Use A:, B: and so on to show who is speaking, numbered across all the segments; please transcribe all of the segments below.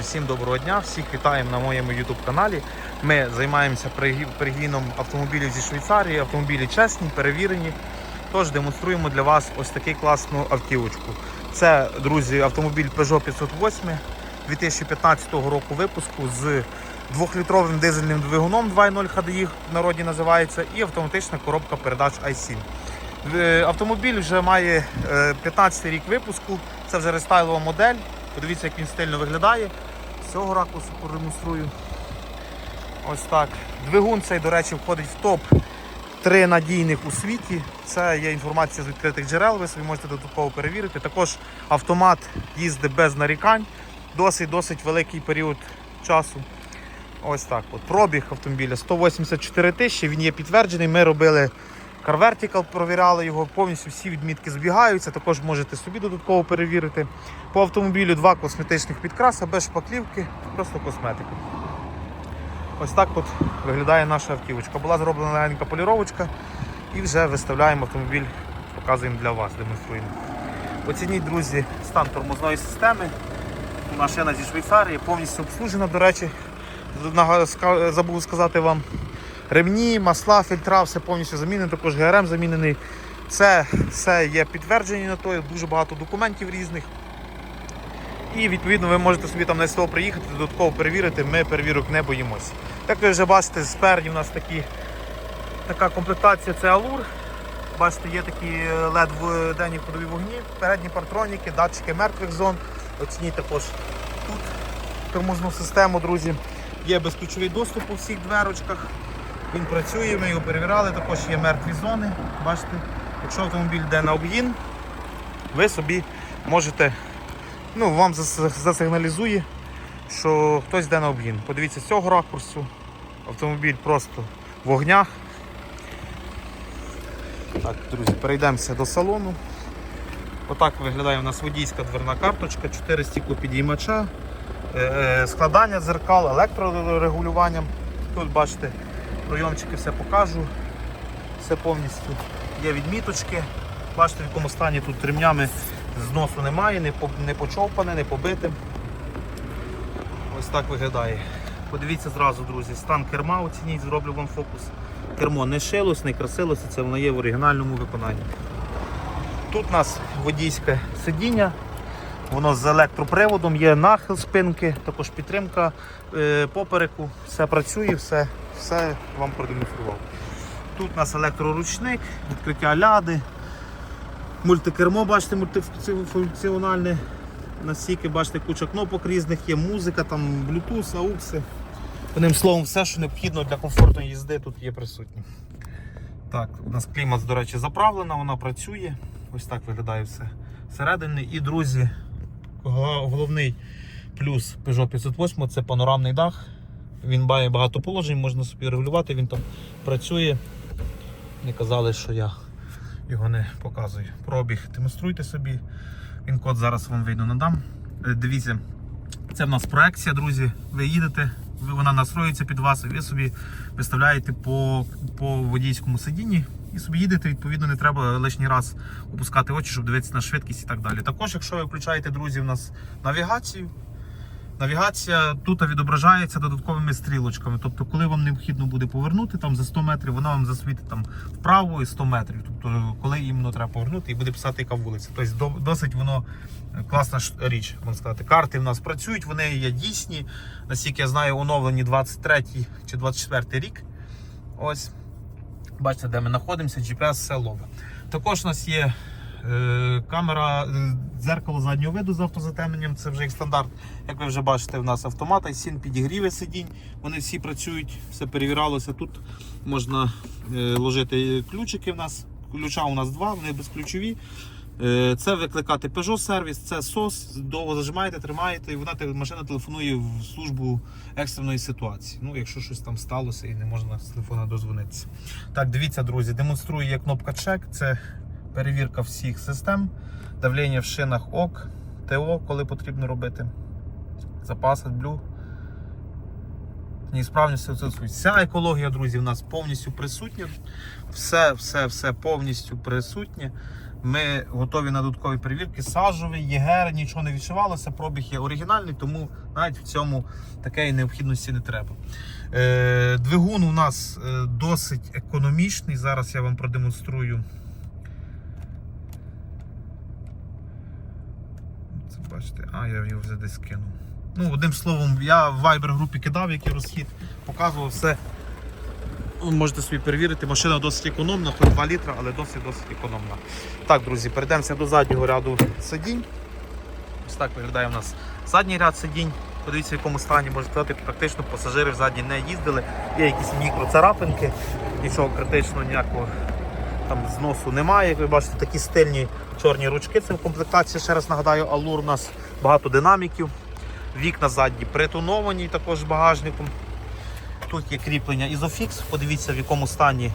A: Друзі, всім доброго дня! Всіх вітаємо на моєму YouTube каналі. Ми займаємося перегі- перегіном автомобілів зі Швейцарії. Автомобілі чесні, перевірені. Тож демонструємо для вас ось таку класну автівочку. Це, друзі, автомобіль Peugeot 508 2015 року випуску з 2-літровим дизельним двигуном 2.0 HDI в народі називається, і автоматична коробка передач i7. Е, Автомобіль вже має е, 15 рік випуску. Це вже рестайлова модель. Подивіться, як він стильно виглядає. Цього ракурсу продемонструю. Ось так. Двигун цей, до речі, входить в топ 3 надійних у світі. Це є інформація з відкритих джерел, ви собі можете додатково перевірити. Також автомат їздить без нарікань. Досить досить великий період часу. Ось так. От. Пробіг автомобіля 184 тисячі, він є підтверджений. Ми робили Car Vertical, провіряли його, повністю всі відмітки збігаються. Також можете собі додатково перевірити. По автомобілю два косметичних підкраса, без шпаклівки, просто косметика. Ось так от виглядає наша автівочка. Була зроблена легенька поліровочка і вже виставляємо автомобіль, показуємо для вас, демонструємо. Оцініть, друзі, стан тормозної системи. Машина зі Швейцарії, повністю обслужена, до речі, забув сказати вам. Ремні, масла, фільтра, все повністю замінено, також ГРМ замінений. Це все є підтверджені на то, дуже багато документів різних. І відповідно ви можете собі там на СТО приїхати, додатково перевірити, ми перевірок не боїмося. Як ви вже бачите, спереді у нас такі, така комплектація це Алур. Бачите, є такі LED в денні ходові вогні, передні партроніки, датчики мертвих зон. Оцініть також тут тормозну систему, друзі. Є безключовий доступ у всіх дверочках. Він працює, ми його перевіряли, також є мертві зони. Бачите, якщо автомобіль йде на обгін, ви собі можете, ну, вам засигналізує, що хтось йде на обгін. Подивіться з цього ракурсу. Автомобіль просто в вогнях. Так, друзі, перейдемося до салону. Отак виглядає у нас водійська дверна карточка, 4 стіклопідіймача, е, е, складання дзеркал, електрорегулювання. Тут бачите, прийомчики все покажу. Все повністю є відміточки. Бачите, в якому стані тут ремнями зносу немає, не, по- не почовпане, не побите. Ось так виглядає. Подивіться зразу, друзі, стан керма оцініть, зроблю вам фокус. Кермо не шилось, не красилося, це воно є в оригінальному виконанні. Тут у нас водійське сидіння, воно з електроприводом, є нахил спинки, також підтримка е, попереку, все працює, все, все вам продемонстрував. Тут у нас електроручник, відкриття ляди, мультикермо, бачите, мультифункціональне. Настільки, бачите, куча кнопок різних, є музика, там Bluetooth, AUX. Одним словом, все, що необхідно для комфортної їзди, тут є присутнє. Так, у нас клімат, до речі, заправлена, вона працює. Ось так виглядає все всередині. І, друзі, головний плюс Peugeot 508 це панорамний дах. Він має багато положень, можна собі регулювати, він там працює. Не казали, що я його не показую. Пробіг демонструйте собі. Він код зараз вам вийду надам. Е, Дивіться, це в нас проекція, друзі. Ви їдете, вона настроюється під вас, і ви собі виставляєте по, по водійському сидінні і собі їдете, відповідно, не треба лишній раз опускати очі, щоб дивитися на швидкість і так далі. Також, якщо ви включаєте, друзі, в нас навігацію. Навігація тут відображається додатковими стрілочками. Тобто, коли вам необхідно буде повернути там за 100 метрів, вона вам засвітить там вправо і 100 метрів. Тобто, коли іменно треба повернути і буде писати, яка вулиця. Тобто досить воно класна річ, можна сказати. Карти в нас працюють, вони є дійсні. Наскільки я знаю, оновлені 23 чи 24 рік. Ось. Бачите, де ми знаходимося, GPS все ловить. Також у нас є е, камера, е, дзеркало заднього виду з автозатемненням, це вже як стандарт. Як ви вже бачите, в нас автомат, сін підігріви сидінь, вони всі працюють, все перевірялося. Тут можна е, ложити ключики в нас. Ключа у нас два, вони безключові. Е, Це викликати Peugeot сервіс, це SOS, довго зажимаєте, тримаєте, і вона машина телефонує в службу екстреної ситуації. Ну, якщо щось там сталося і не можна з телефона дозвонитися. Так, дивіться, друзі, демонструю є кнопка чек. Це перевірка всіх систем, давлення в шинах ОК, ТО, коли потрібно робити. Запас AdBlue. Неісправності відсутствують. Вся екологія, друзі, в нас повністю присутня. Все, все, все повністю присутнє. Ми готові на додаткові перевірки. Сажовий, ЄГР, нічого не відшивалося, пробіг є оригінальний, тому навіть в цьому такої необхідності не треба. Е, двигун у нас е, досить економічний. Зараз я вам продемонструю. Це бачите, а я його вже десь кинув. Ну, одним словом, я в Viber групі кидав, який розхід, показував все. Ви Можете собі перевірити, машина досить економна, хоч 2 літра, але досить досить економна. Так, друзі, перейдемося до заднього ряду сидінь. Ось так виглядає у нас задній ряд сидінь. Подивіться, в якому стані можна сказати, практично пасажири взаді не їздили. Є якісь мікроцарапинки, нічого критичного, ніякого там зносу немає. Як ви бачите, такі стильні чорні ручки. Це в комплектації, ще раз нагадаю, Алур у нас багато динаміків. Вікна задні притоновані також багажником. Тут є кріплення Isofix, подивіться в якому стані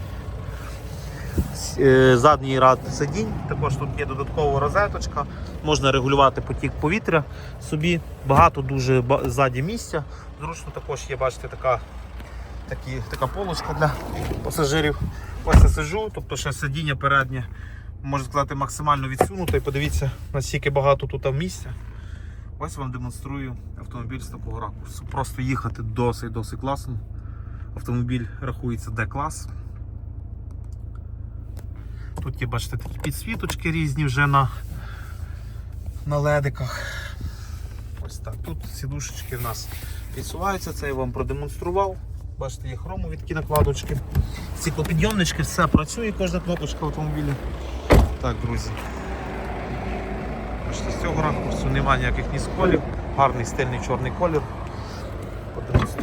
A: е, задній ряд сидінь. Також тут є додаткова розеточка, можна регулювати потік повітря собі. Багато дуже ззаді місця. Зручно також є, бачите, така, такі, така полочка для пасажирів. Ось я сиджу, тобто ще сидіння переднє, можна сказати, максимально відсунуто. І подивіться, наскільки багато тут місця. Ось вам демонструю автомобіль з такого ракурсу. Просто їхати досить досить класно. Автомобіль рахується D-клас. Тут є, бачите, такі підсвіточки різні вже на, на ледиках. Ось так. Тут сідушечки в нас підсуваються, це я вам продемонстрував. Бачите, є хромові накладочки. Циклопідйомнички, все працює, кожна кнопочка в автомобілі. Так, друзі. Бачите, з цього ракурсу немає ніяких ні сколів. Гарний стильний чорний колір.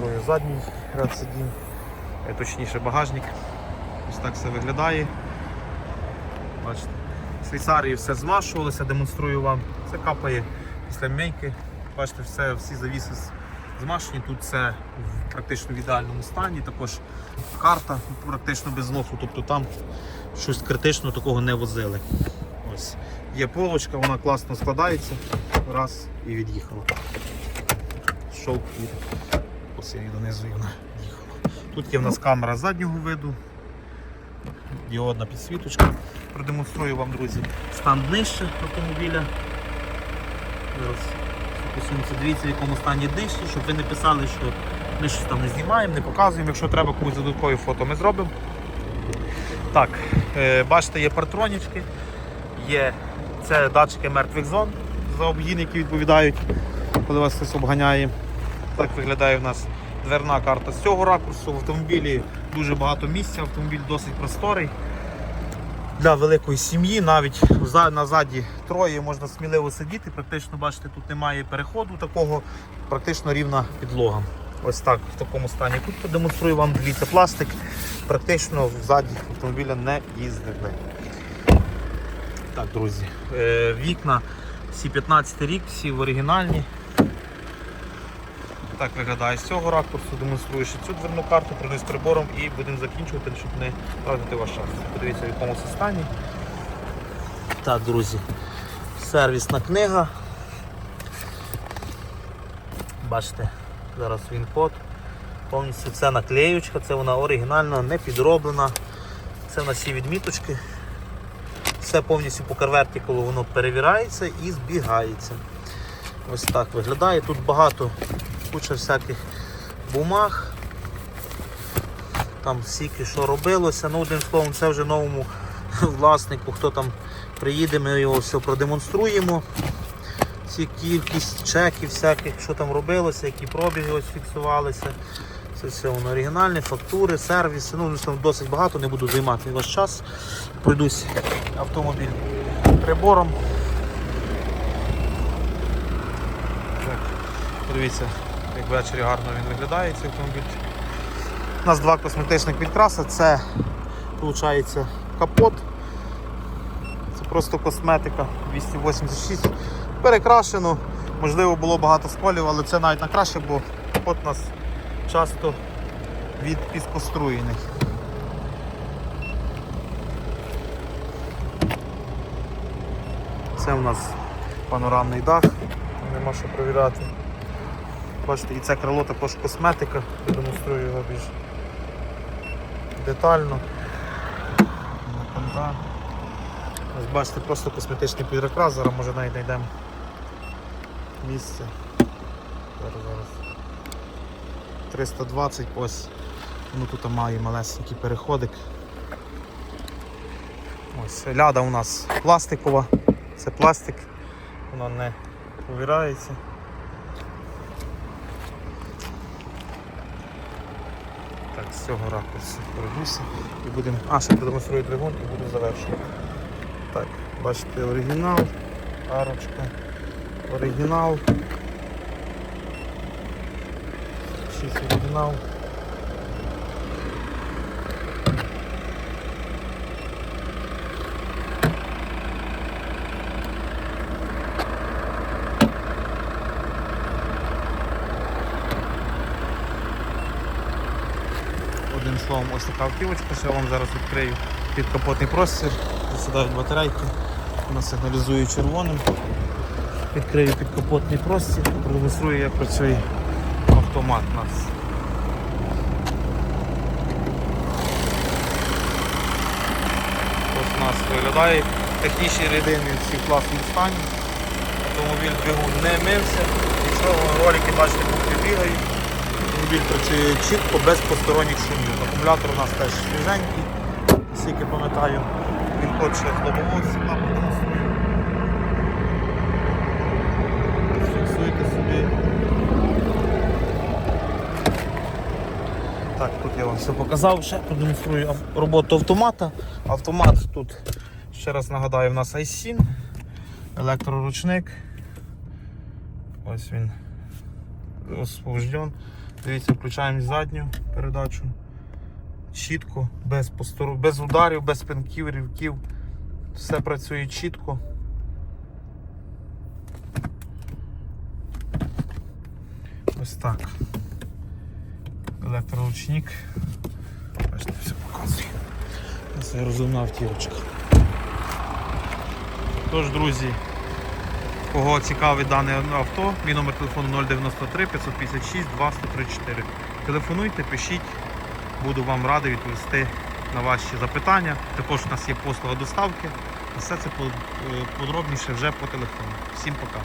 A: Продемонструю задній ряд сидінь, е, точніше багажник. Ось так все виглядає. Бачите, в Швейцарії все змашувалося, демонструю вам. Це капає після мейки. Бачите, все, всі завіси змашені. Тут все в практично в ідеальному стані. Також карта практично без зносу, тобто там щось критично такого не возили. Ось. Є полочка, вона класно складається. Раз і від'їхала. Шов і я її донизу вона їхала. Тут є в нас камера заднього виду, діодна підсвіточка. Продемонструю вам, друзі, стан днища автомобіля. Зараз фокусуємося. Дивіться, в якому стані днище, щоб ви не писали, що ми щось там не знімаємо, не показуємо. Якщо треба комусь додаткові фото, ми зробимо. Так, е, бачите, є партронічки, є це датчики мертвих зон за обгін, які відповідають, коли вас хтось обганяє. Так виглядає в нас дверна карта з цього ракурсу. В автомобілі дуже багато місця, автомобіль досить просторий. Для великої сім'ї, навіть за- назаді троє можна сміливо сидіти. Практично, бачите, тут немає переходу такого, практично рівна підлога. Ось так в такому стані. Тут продемонструю вам, дивіться, пластик. Практично ззаді автомобіля не їздили. Так, друзі, е, вікна всі 15 рік, всі в оригінальні. Так виглядає з цього ракурсу, демонструю ще цю дверну карту, пройдусь прибором і будемо закінчувати, щоб не тратити ваш час. Подивіться, в якому це стані. Так, друзі, сервісна книга. Бачите, зараз він код. Повністю це наклеючка, це вона оригінальна, не підроблена. Це в нас всі відміточки. Все повністю по карвертикулу воно перевіряється і збігається. Ось так виглядає. Тут багато куча всяких бумаг. Там стільки що робилося. Ну, одним словом, це вже новому власнику, хто там приїде, ми його все продемонструємо. Ці кількість чеків, всяких, що там робилося, які пробіги ось фіксувалися. Це все воно оригінальне, фактури, сервіси. Ну, там досить багато, не буду займати ваш час. Пройдусь автомобіль прибором. Так, Подивіться, ввечері гарно він виглядає цей автомобіль. У нас два косметичних підкраси. Це виходить капот. Це просто косметика 286. Перекрашено. Можливо, було багато сколів, але це навіть на краще, бо капот у нас часто від піскоструєний. Це у нас панорамний дах, нема що провіряти. Бачите, і це крило також косметика, продемонструю його більш детально. Ось бачите, просто косметичний підрекрас, зараз може навіть знайдемо місце. Зараз, зараз. 320 ось. Ну тут має малесенький переходик. Ось ляда у нас пластикова, це пластик, вона не увірається. Так, з цього ракурсу пройдуся і будемо. А, ще продемонструю двигун і буду завершувати. Так, бачите, оригінал, арочка, оригінал. Шість оригінал. Одним словом, ось така автівочка, що я вам зараз відкрию підкапотний простір, засідають батарейки, вона сигналізує червоним. Відкрию підкапотний простір, продемонструю, як працює автомат у нас. Ось у нас виглядає технічні рідини всі в класному стані. Автомобіль двигун не мився, нічого, ролики бачите, поки бігають. Автомобіль працює чітко, без посторонніх шумів. Акумулятор у нас теж свіженький, скільки пам'ятаю, він хоче лобового сюди продемонструю. Фіксуйте собі. Так, тут я вам все показав, ще продемонструю роботу автомата. Автомат тут, ще раз нагадаю, у нас iSIN, електроручник. Ось він освобожден. Дивіться, включаємо задню передачу. Чітко, без постору, без ударів, без пинків, рівків. Все працює чітко. Ось так. Електроручник. Бачите, все показує. Це розумна автівочка. Тож, друзі, кого цікавить дане авто, мій номер телефону 093 556 2134. Телефонуйте, пишіть, буду вам радий відповісти на ваші запитання. Також у нас є послуга доставки. Все це е, подробніше вже по телефону. Всім пока.